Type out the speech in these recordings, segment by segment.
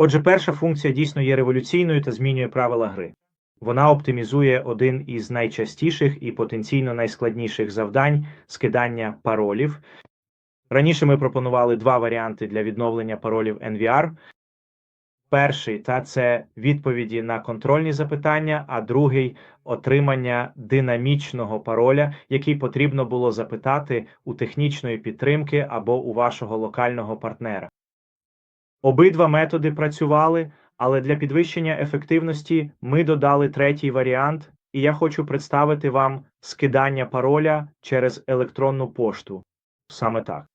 Отже, перша функція дійсно є революційною та змінює правила гри. Вона оптимізує один із найчастіших і потенційно найскладніших завдань скидання паролів. Раніше ми пропонували два варіанти для відновлення паролів NVR. Перший та це відповіді на контрольні запитання, а другий отримання динамічного пароля, який потрібно було запитати у технічної підтримки або у вашого локального партнера. Обидва методи працювали, але для підвищення ефективності ми додали третій варіант, і я хочу представити вам скидання пароля через електронну пошту. Саме так.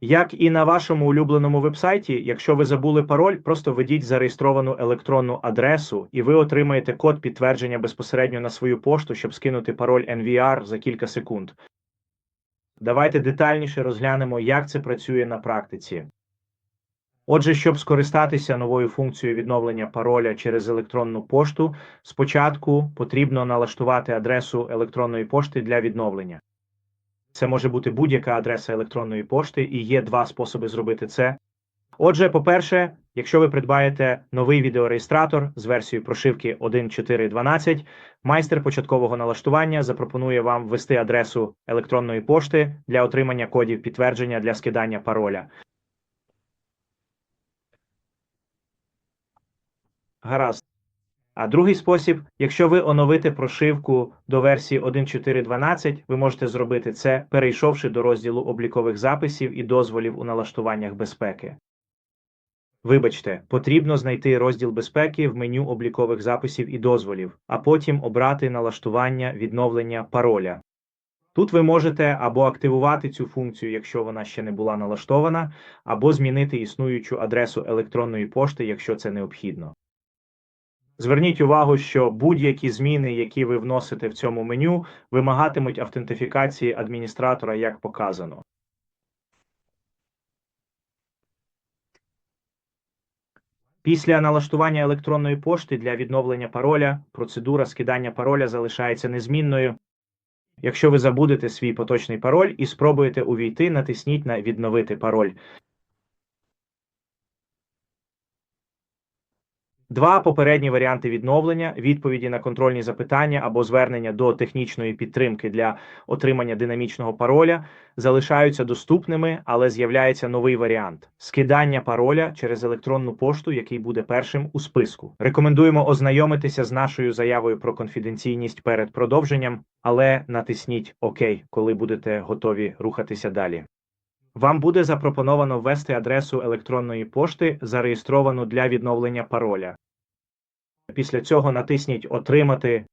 Як і на вашому улюбленому вебсайті, якщо ви забули пароль, просто введіть зареєстровану електронну адресу, і ви отримаєте код підтвердження безпосередньо на свою пошту, щоб скинути пароль NVR за кілька секунд. Давайте детальніше розглянемо, як це працює на практиці. Отже, щоб скористатися новою функцією відновлення пароля через електронну пошту, спочатку потрібно налаштувати адресу електронної пошти для відновлення. Це може бути будь-яка адреса електронної пошти, і є два способи зробити це. Отже, по-перше, якщо ви придбаєте новий відеореєстратор з версією прошивки 1.4.12, майстер початкового налаштування запропонує вам ввести адресу електронної пошти для отримання кодів підтвердження для скидання пароля. Гаразд. А другий спосіб, якщо ви оновите прошивку до версії 1.4.12, ви можете зробити це, перейшовши до розділу облікових записів і дозволів у налаштуваннях безпеки. Вибачте, потрібно знайти розділ безпеки в меню облікових записів і дозволів, а потім обрати налаштування відновлення пароля. Тут ви можете або активувати цю функцію, якщо вона ще не була налаштована, або змінити існуючу адресу електронної пошти, якщо це необхідно. Зверніть увагу, що будь-які зміни, які ви вносите в цьому меню, вимагатимуть автентифікації адміністратора, як показано. Після налаштування електронної пошти для відновлення пароля процедура скидання пароля залишається незмінною. Якщо ви забудете свій поточний пароль і спробуєте увійти, натисніть на відновити пароль. Два попередні варіанти відновлення, відповіді на контрольні запитання або звернення до технічної підтримки для отримання динамічного пароля залишаються доступними, але з'являється новий варіант скидання пароля через електронну пошту, який буде першим у списку. Рекомендуємо ознайомитися з нашою заявою про конфіденційність перед продовженням, але натисніть ОК, коли будете готові рухатися далі. Вам буде запропоновано ввести адресу електронної пошти, зареєстровану для відновлення пароля. Після цього натисніть Отримати.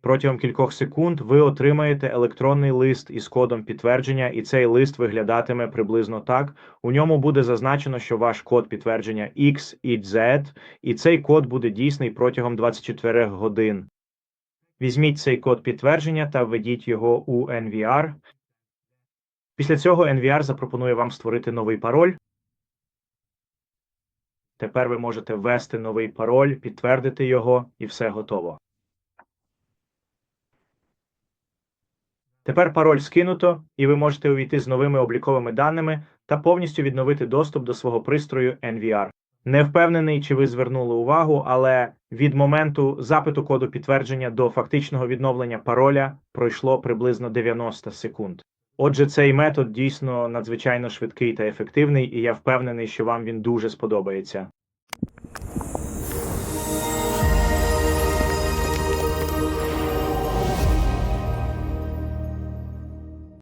Протягом кількох секунд ви отримаєте електронний лист із кодом підтвердження, і цей лист виглядатиме приблизно так. У ньому буде зазначено, що ваш код підтвердження X і Z, і цей код буде дійсний протягом 24 годин. Візьміть цей код підтвердження та введіть його у NVR. Після цього NVR запропонує вам створити новий пароль. Тепер ви можете ввести новий пароль, підтвердити його, і все готово. Тепер пароль скинуто, і ви можете увійти з новими обліковими даними та повністю відновити доступ до свого пристрою NVR. Не впевнений, чи ви звернули увагу, але від моменту запиту коду підтвердження до фактичного відновлення пароля пройшло приблизно 90 секунд. Отже, цей метод дійсно надзвичайно швидкий та ефективний, і я впевнений, що вам він дуже сподобається.